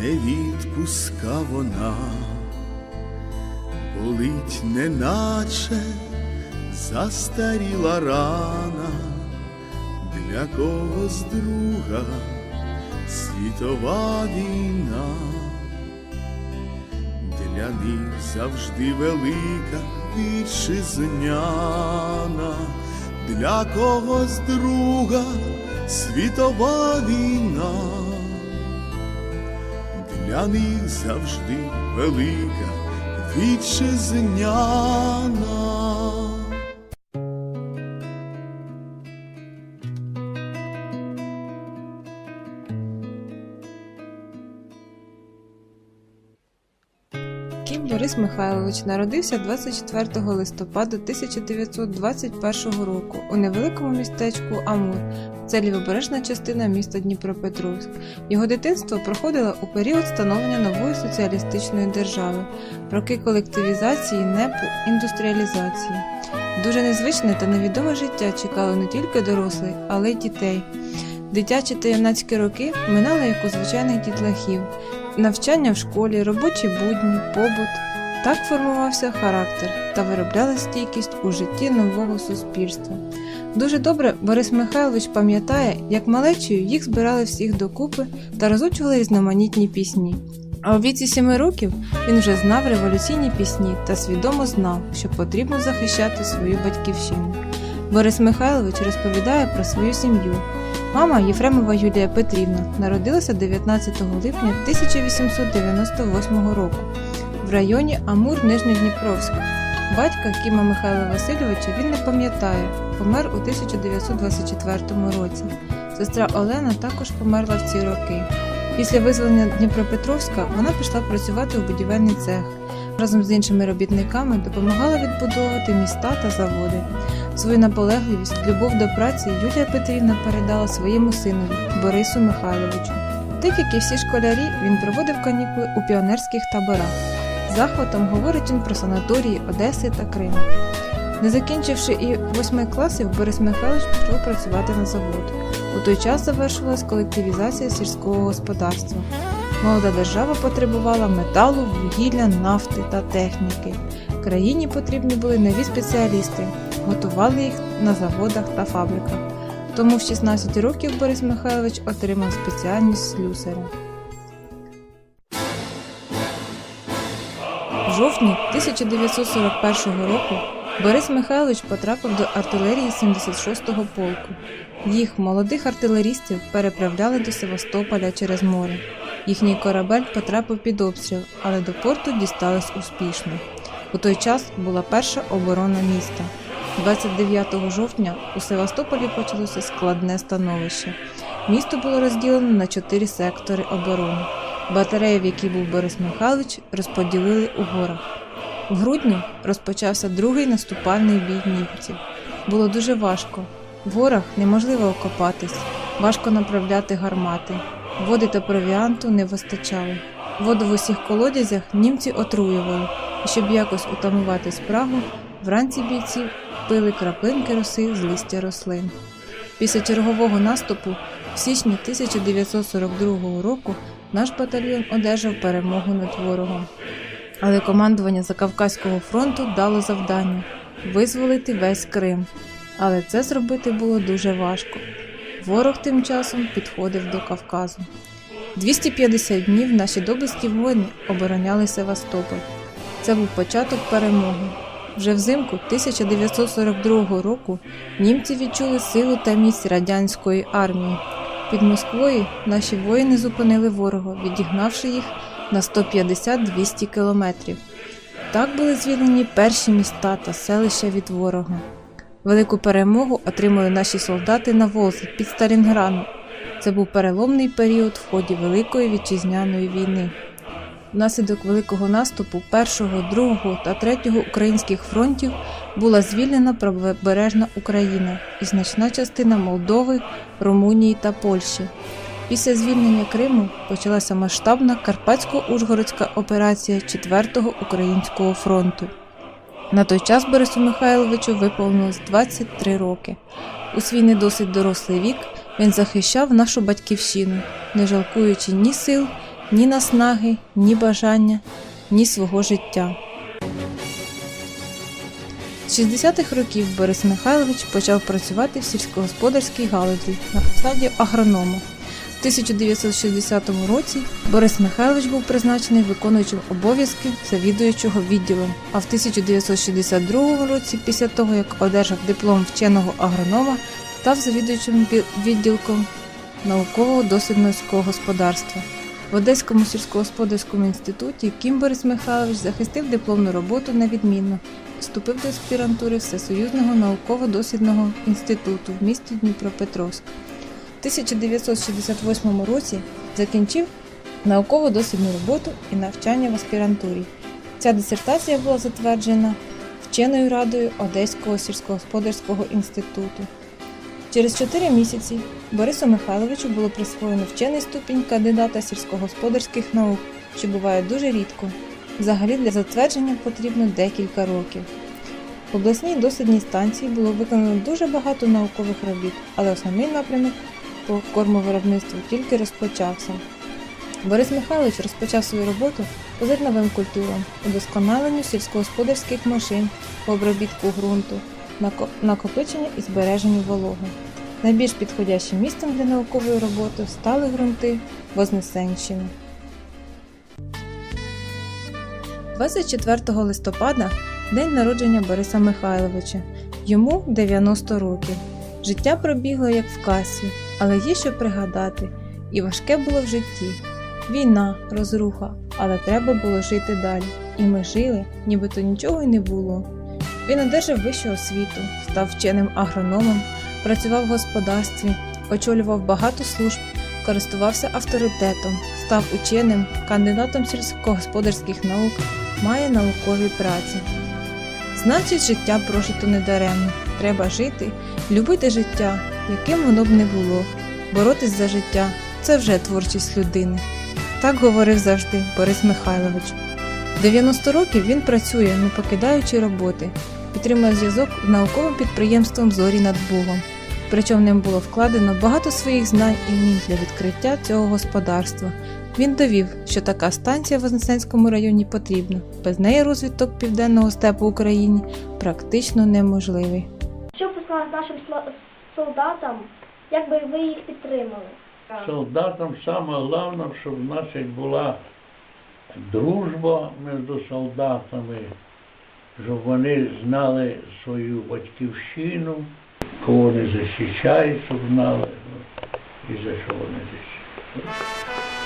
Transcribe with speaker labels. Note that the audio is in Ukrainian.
Speaker 1: не відпуска вона, болить неначе застаріла рана, для когось друга світова війна, для них завжди велика вітчизняна, для когось друга світова війна, для них завжди велика вітчизняна.
Speaker 2: Кім Борис Михайлович народився 24 листопада 1921 року у невеликому містечку Амур. Це лівобережна частина міста Дніпропетровськ. Його дитинство проходило у період становлення нової соціалістичної держави, роки колективізації, непу, індустріалізації. Дуже незвичне та невідоме життя чекало не тільки дорослих, але й дітей. Дитячі та юнацькі роки минали як у звичайних дітлахів навчання в школі, робочі будні, побут. Так формувався характер та виробляла стійкість у житті нового суспільства. Дуже добре Борис Михайлович пам'ятає, як малечею їх збирали всіх докупи та розучували різноманітні пісні. А у віці семи років він вже знав революційні пісні та свідомо знав, що потрібно захищати свою батьківщину. Борис Михайлович розповідає про свою сім'ю. Мама Єфремова Юлія Петрівна народилася 19 липня 1898 року в районі Амур Нижньодніпровськ. Батька Кіма Михайла Васильовича він не пам'ятає, помер у 1924 році. Сестра Олена також померла в ці роки. Після визволення Дніпропетровська вона пішла працювати у будівельний цех. Разом з іншими робітниками допомагала відбудовувати міста та заводи. Свою наполегливість, любов до праці Юлія Петрівна передала своєму синові Борису Михайловичу. Так як і всі школярі, він проводив канікули у піонерських таборах. Захватом говорить він про санаторії Одеси та Криму. Не закінчивши і восьми класів, Борис Михайлович пішов працювати на завод. У той час завершилась колективізація сільського господарства. Молода держава потребувала металу, вугілля, нафти та техніки. Країні потрібні були нові спеціалісти, готували їх на заводах та фабриках. Тому в 16 років Борис Михайлович отримав спеціальність слюсаря. В жовтні 1941 року Борис Михайлович потрапив до артилерії 76-го полку. Їх молодих артилерістів переправляли до Севастополя через море. Їхній корабель потрапив під обстріл, але до порту дістались успішно. У той час була перша оборона міста. 29 жовтня у Севастополі почалося складне становище. Місто було розділено на чотири сектори оборони. Батарею, в якій був Борис Михайлович, розподілили у горах. В грудні розпочався другий наступальний бій німців. Було дуже важко. В горах неможливо окопатись, важко направляти гармати. Води та провіанту не вистачало. Воду в усіх колодязях німці отруювали, і щоб якось утамувати спрагу, вранці бійці пили краплинки роси з листя рослин. Після чергового наступу в січні 1942 року наш батальйон одержав перемогу над ворогом. Але командування Закавказького фронту дало завдання визволити весь Крим. Але це зробити було дуже важко. Ворог тим часом підходив до Кавказу. 250 днів наші доблесті воїни обороняли Севастополь. Це був початок перемоги. Вже взимку 1942 року німці відчули силу та міць радянської армії. Під Москвою наші воїни зупинили ворога, відігнавши їх на 150-200 кілометрів. Так були звільнені перші міста та селища від ворога. Велику перемогу отримали наші солдати на Волзі під Сталінградом. Це був переломний період в ході Великої вітчизняної війни. Внаслідок великого наступу 1, 2 та 3 українських фронтів була звільнена правобережна Україна і значна частина Молдови, Румунії та Польщі. Після звільнення Криму почалася масштабна Карпатсько-Ужгородська операція 4-го українського фронту. На той час Борису Михайловичу виповнилось 23 роки. У свій не досить дорослий вік він захищав нашу батьківщину, не жалкуючи ні сил, ні наснаги, ні бажання, ні свого життя. З 60-х років Борис Михайлович почав працювати в сільськогосподарській галузі на посаді агронома. В 1960 році Борис Михайлович був призначений виконуючим обов'язки завідуючого відділом, а в 1962 році, після того як одержав диплом вченого агронома, став завідуючим відділком наукового дослідницького господарства. В Одеському сільськогосподарському інституті Кім Борис Михайлович захистив дипломну роботу на відмінно, вступив до аспірантури Всесоюзного науково-дослідного інституту в місті Дніпропетровськ. В 1968 році закінчив науково-дослідну роботу і навчання в аспірантурі. Ця дисертація була затверджена вченою радою Одеського сільськогосподарського інституту. Через 4 місяці Борису Михайловичу було присвоєно вчений ступінь кандидата сільськогосподарських наук, що буває дуже рідко. Взагалі для затвердження потрібно декілька років. В обласній дослідній станції було виконано дуже багато наукових робіт, але основний напрямок по кормовиробництву тільки розпочався. Борис Михайлович розпочав свою роботу по зерновим культурам, удосконаленню сільськогосподарських машин, по обробітку ґрунту, нако- накопиченню і збереженню вологи. Найбільш підходящим місцем для наукової роботи стали ґрунти Вознесенщини. 24 листопада день народження Бориса Михайловича. Йому 90 років. Життя пробігло як в касі, але є що пригадати, і важке було в житті. Війна, розруха, але треба було жити далі. І ми жили, нібито нічого й не було. Він одержав вищу освіту, став вченим агрономом, працював в господарстві, очолював багато служб, користувався авторитетом, став ученим, кандидатом сільськогосподарських наук, має наукові праці. Значить, життя прожито недаремно. Треба жити, любити життя, яким воно б не було. Боротись за життя це вже творчість людини. Так говорив завжди Борис Михайлович. 90 років він працює, не покидаючи роботи, підтримує зв'язок з науковим підприємством Зорі над Богом. Причому ним було вкладено багато своїх знань і вмінь для відкриття цього господарства. Він довів, що така станція в Вознесенському районі потрібна. Без неї розвиток південного степу України практично неможливий.
Speaker 3: Що сказали нашим солдатам, як би ви їх підтримали?
Speaker 4: Солдатам саме головне, щоб в нас була дружба між солдатами, щоб вони знали свою батьківщину, кого вони захищають, щоб знали, і за що вони захищають.